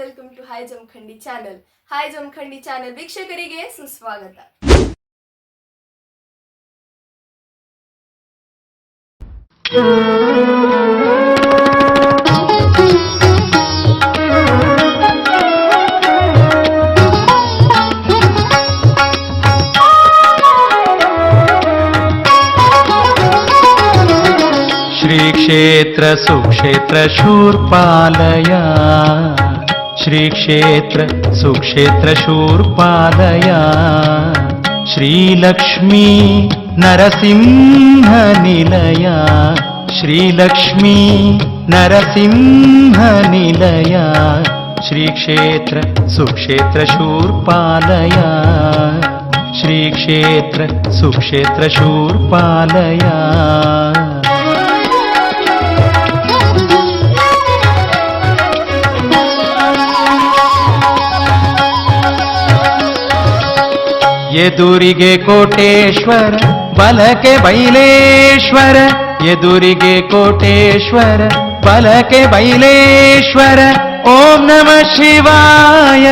welcome to hi Jamakhandi channel hi Jamakhandi channel ವೀಕ್ಷಕರಿಗೆ ಸುಸ್ವಾಗತ श्रीक्षेत्र सुक्षेत्र शूर्पालया श्रीक्षेत्र सुक्षेत्र शूर्पालया श्रीलक्ष्मी नरसिंहनिलया श्रीलक्ष्मी नरसिंहनिलया श्रीक्षेत्र सुक्षेत्र शूर्पालया श्रीक्षेत्र सुक्षेत्र ಎದುರಿಗೆ ಕೋಟೇಶ್ವರ ಬಲಕೆ ಬೈಲೇಶ್ವರ ಎದುರಿಗೆ ಕೋಟೇಶ್ವರ ಬಲಕೆ ಬೈಲೇಶ್ವರ ಓಂ ನಮ ಶಿವಾಯ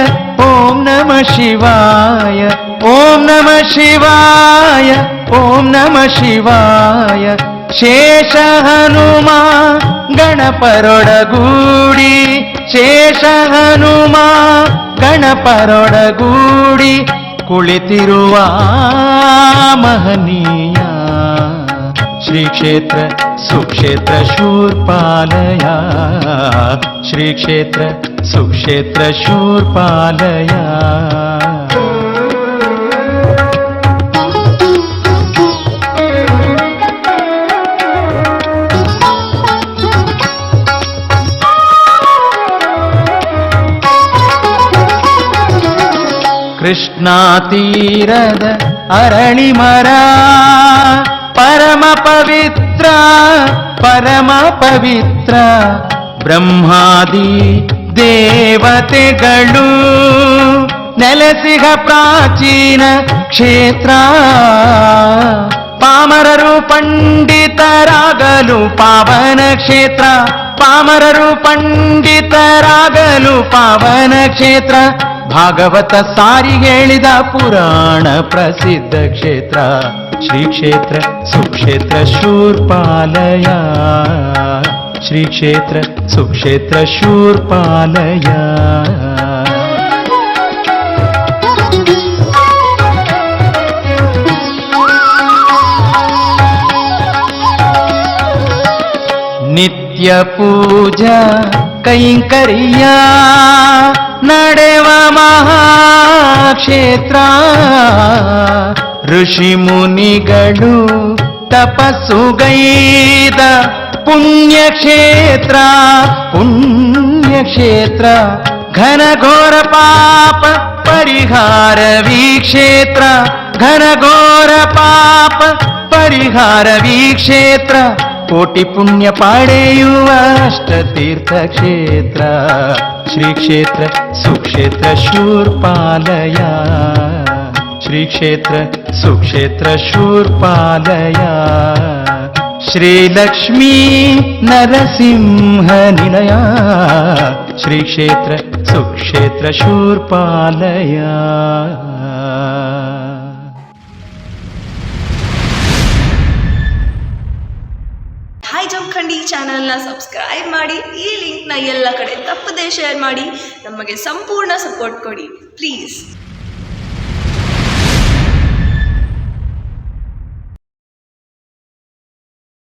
ಓಂ ನಮ ಶಿವಾಯ ಓಂ ನಮ ಶಿವಾಯ ಓಂ ನಮ ಶಿವಾಯ ಶೇಷ ಹನುಮ ಗಣಪರೊಡಗೂಡಿ ಶೇಷ ಹನುಮ ಗಣಪರೊಡಗೂಡಿ ಕುಳಿತಿರುವ ಮಹನೀಯ ಶ್ರೀ ಕ್ಷೇತ್ರ ಸುಕ್ಷೇತ್ರ ಶೂರ್ಪಾಲಯ ಶ್ರೀ ಕ್ಷೇತ್ರ ಸುಕ್ಷೇತ್ರ ಶೂರ್ಪಾಲಯ ಕೃಷ್ಣಾ ತೀರದ ಅರಳಿ ಮರ ಪರಮ ಪವಿತ್ರ ಪರಮ ಪವಿತ್ರ ಬ್ರಹ್ಮಾದಿ ದೇವತೆಗಳು ನೆಲೆಸಿಗ ಪ್ರಾಚೀನ ಕ್ಷೇತ್ರ ಪಾಮರರು ಪಂಡಿತರಾಗಲು ಪಾವನ ಕ್ಷೇತ್ರ ಪಾಮರರು ಪಂಡಿತರಾಗಲು ಪಾವನ ಕ್ಷೇತ್ರ ಭಾಗವತ ಸಾರಿ ಹೇಳಿದ ಪುರಾಣ ಪ್ರಸಿದ್ಧ ಕ್ಷೇತ್ರ ಶ್ರೀ ಕ್ಷೇತ್ರ ಸುಕ್ಷೇತ್ರ ಶೂರ್ಪಾಲಯ. ಶ್ರೀ ಕ್ಷೇತ್ರ ಸುಕ್ಷೇತ್ರ ಶೂರ್ಪಾಲಯ. ನಿತ್ಯ ಪೂಜಾ ಕೈಂಕರ್ಯ, ನಡೆವ ಮಹಾಕ್ಷೇತ್ರ ಋಷಿ ಮುನಿಗಳು ತಪಸ್ಸುಗೈದ ಪುಣ್ಯಕ್ಷೇತ್ರ ಪುಣ್ಯಕ್ಷೇತ್ರ ಘನಘೋರ ಪಾಪ ಪರಿಹಾರವೀ ಕ್ಷೇತ್ರ ಘನಘೋರ ಪಾಪ ಪರಿಹಾರವೀ ಕ್ಷೇತ್ರ ಕೋಟಿ ಪುಣ್ಯ ಪಡೆಯುವ ಅಷ್ಟತೀರ್ಥ ಕ್ಷೇತ್ರ श्रीक्षेत्र सुक्षेत्र शूर्पालया। श्रीक्षेत्र सुक्षेत्र शूर्पालया। श्रीलक्ष्मी नरसिंहनिलया। श्रीक्षेत्र सुक्षेत्र शूर्पालया। ಶ್ರೀ ಕ್ಷೇತ್ರ ಖಂಡಿ ಚಾನೆಲ್ನ ಸಬ್ಸ್ಕ್ರೈಬ್ ಮಾಡಿ, ಈ ಲಿಂಕ್ನ ಎಲ್ಲ ಕಡೆ ತಪ್ಪದೇ ಶೇರ್ ಮಾಡಿ, ನಮಗೆ ಸಂಪೂರ್ಣ ಸಪೋರ್ಟ್ ಕೊಡಿ ಪ್ಲೀಸ್